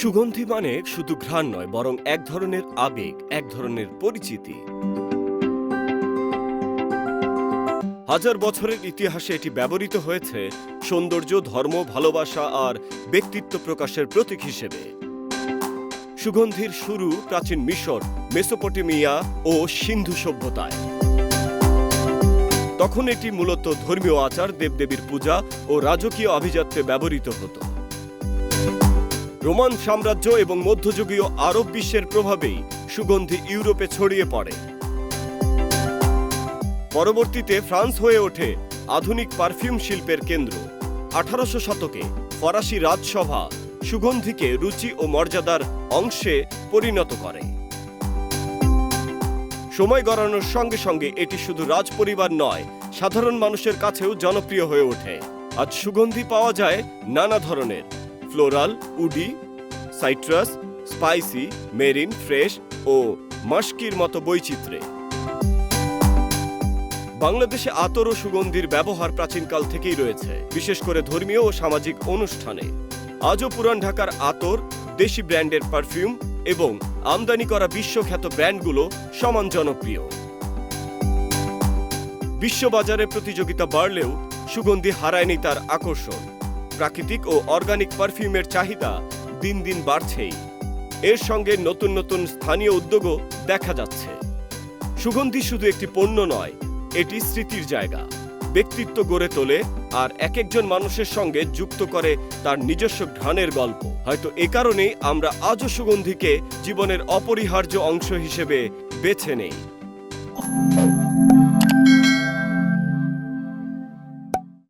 সুগন্ধি মানে শুধু ঘ্রাণ নয়, বরং এক ধরনের আবেগ, এক ধরনের পরিচিতি। হাজার বছরের ইতিহাসে এটি ব্যবহৃত হয়েছে সৌন্দর্য, ধর্ম, ভালোবাসা আর ব্যক্তিত্ব প্রকাশের প্রতীক হিসেবে। সুগন্ধির শুরু প্রাচীন মিশর, মেসোপটেমিয়া ও সিন্ধু সভ্যতায়। তখন এটি মূলত ধর্মীয় আচার, দেবদেবীর পূজা ও রাজকীয় আভিজাত্যে ব্যবহৃত হতো। রোমান সাম্রাজ্য এবং মধ্যযুগীয় আরব বিশ্বের প্রভাবেই সুগন্ধি ইউরোপে ছড়িয়ে পড়ে। পরবর্তীতে ফ্রান্স হয়ে ওঠে আধুনিক পারফিউম শিল্পের কেন্দ্র। আঠারোশো শতকে ফরাসি রাজসভা সুগন্ধিকে রুচি ও মর্যাদার অংশে পরিণত করে। সময় গড়ানোর সঙ্গে সঙ্গে এটি শুধু রাজপরিবার নয়, সাধারণ মানুষের কাছেও জনপ্রিয় হয়ে ওঠে। আজ সুগন্ধি পাওয়া যায় নানা ধরনের। Floral, woody, citrus, spicy, marine, fresh ও মাস্কির মতো বৈচিত্র্যে। বাংলাদেশে আতর ও সুগন্ধির ব্যবহার প্রাচীনকাল থেকেই রয়েছে, বিশেষ করে ধর্মীয় ও সামাজিক অনুষ্ঠানে। আজও পুরান ঢাকার আতর, দেশি ব্র্যান্ডের পারফিউম এবং আমদানি করা বিশ্বখ্যাত ব্র্যান্ডগুলো সমান জনপ্রিয়। বিশ্ববাজারে প্রতিযোগিতা বাড়লেও সুগন্ধি হারায়নি তার আকর্ষণ। প্রাকৃতিক ও অর্গানিক পারফিউমের চাহিদা দিন দিন বাড়ছেই। এর সঙ্গে নতুন নতুন স্থানীয় উদ্যোগও দেখা যাচ্ছে। সুগন্ধি শুধু একটি পণ্য নয়, এটি স্মৃতির জায়গা। ব্যক্তিত্ব গড়ে তোলে আর এক একজন মানুষের সঙ্গে যুক্ত করে তার নিজস্ব ঘ্রাণের গল্প। হয়তো এ কারণেই আমরা আজও সুগন্ধিকে জীবনের অপরিহার্য অংশ হিসেবে বেছে নেই।